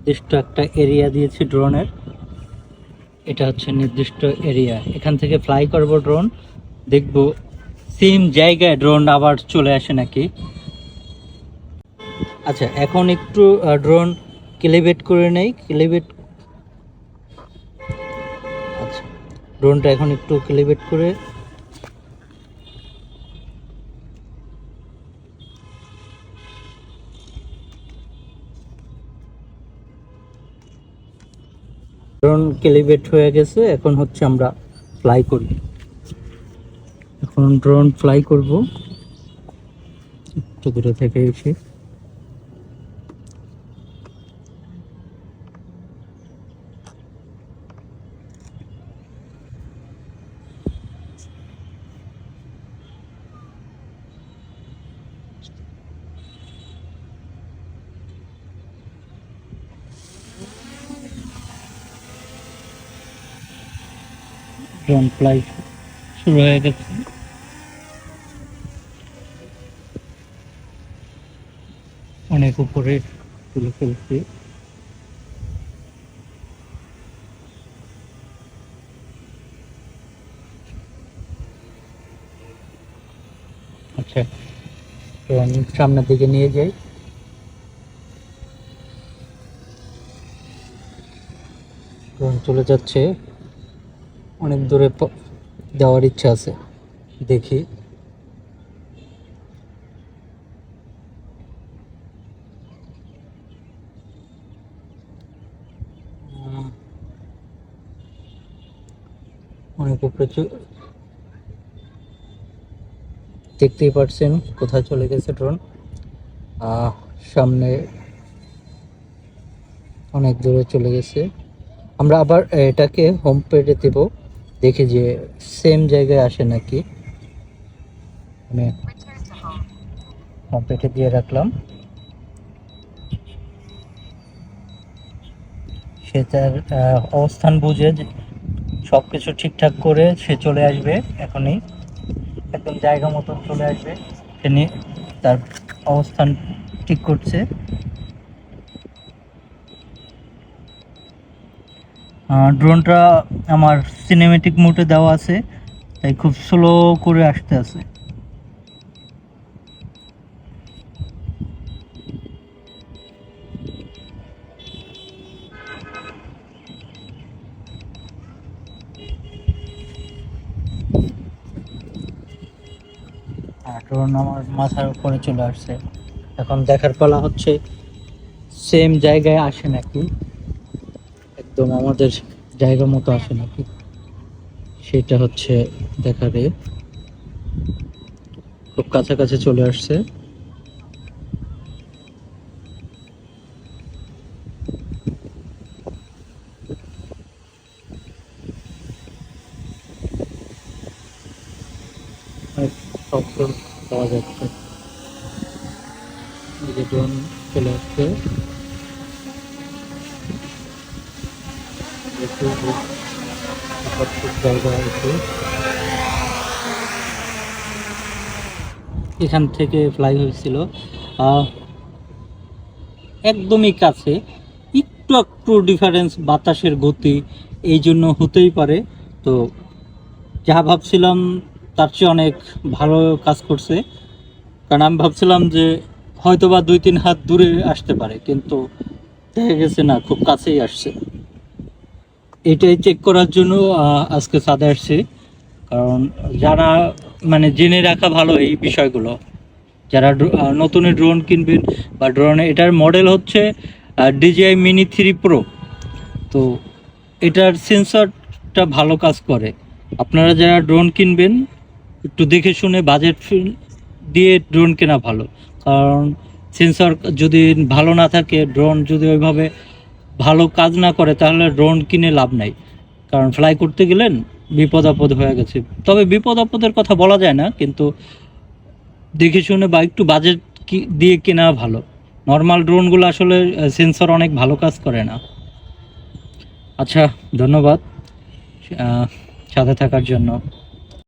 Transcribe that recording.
নির্দিষ্ট একটা এরিয়া দিয়েছি ড্রোনের এটা হচ্ছে নির্দিষ্ট এরিয়া এখান থেকে ফ্লাই করব ড্রোন দেখব সেম জায়গায় ড্রোন আবার চলে আসে নাকি। আচ্ছা এখন একটু ড্রোন ক্লিভেট করে নেই। ক্লিভেট আচ্ছা ড্রোনটা এখন একটু ক্লিভেট করে ড্রোন ক্যালিভেট হয়ে গেছে, এখন হচ্ছে আমরা ফ্লাই করি। এখন ড্রোন ফ্লাই করব। একটু দূরে থেকে এসে। ড্রোন ফ্লাই শুরু হয়ে গেছে অনেক উপরে তুলে ফেলছি। আচ্ছা ড্রোন সামনের দিকে নিয়ে যাই। চলে যাচ্ছে অনেক দূরে যাওয়ার ইচ্ছা আছে, দেখি। অনেক উপরে দেখতেই পারছেন কোথায় চলে গেছে ড্রোন সামনে অনেক দূরে চলে গেছে। আমরা আবার এটাকে হোম পেজে দেব। দেখি যে সেম জায়গায় আসে নাকি? আমি হোম পেজে দিয়ে রাখলাম। সে তার অবস্থান বুঝে সব কিছু ঠিকঠাক করে সে চলে আসবে এখনই। একদম জায়গা মতন চলে আসবে। সে নি- তার অবস্থান ঠিক করছে। ড্রোনটা আমার সিনেমেটিক মোডে দেওয়া আছে, তাই খুব স্লো করে আসতে আছে। ড্রোন আমার মাথার উপরে চলে আসছে। এখন দেখার পালা হচ্ছে সেম জায়গায় আসে নাকি? একদম আমাদের জায়গা মতো আসে নাকি সেটা হচ্ছে দেখারে খুব কাছাকাছি চলে আসছে। পাওয়া যাচ্ছে। চলে আসছে। এখান থেকে ফ্লাই হয়েছিল একদমই কাছে। একটু একটু ডিফারেন্স বাতাসের গতি, এই জন্য হতেই পারে। তো যা ভাবছিলাম তার চেয়ে অনেক ভালো কাজ করছে। কারণ আমি ভাবছিলাম যে হয়তো বা দুই, তিন হাত দূরে আসতে পারে, কিন্তু দেখা গেছে না, খুব কাছেই আসছে। এটাই চেক করার জন্য আজকে সাদে আসছি। কারণ যারা মানে জেনে রাখা ভালো এই বিষয়গুলো। যারা নতুন ড্রোন কিনবেন বা ড্রোনে এটার মডেল হচ্ছে ডিজিআই মিনি থ্রি প্রো তো এটার সেন্সরটা ভালো কাজ করে। আপনারা যারা ড্রোন কিনবেন, একটু দেখে শুনে বাজেট দিয়ে ড্রোন কেনা ভালো। কারণ সেন্সর যদি ভালো না থাকে ড্রোন যদি ওইভাবে ভালো কাজ না করে, তাহলে ড্রোন কিনে লাভ নাই। কারণ ফ্লাই করতে গেলেন, বিপদ আপদ হয়ে গেছে। তবে বিপদ আপদের কথা বলা যায় না, কিন্তু দেখে শুনে বা একটু বাজেট দিয়ে কেনা ভালো। নর্মাল ড্রোনগুলো আসলে সেন্সর অনেক ভালো কাজ করে না। আচ্ছা ধন্যবাদ সাথে থাকার জন্য।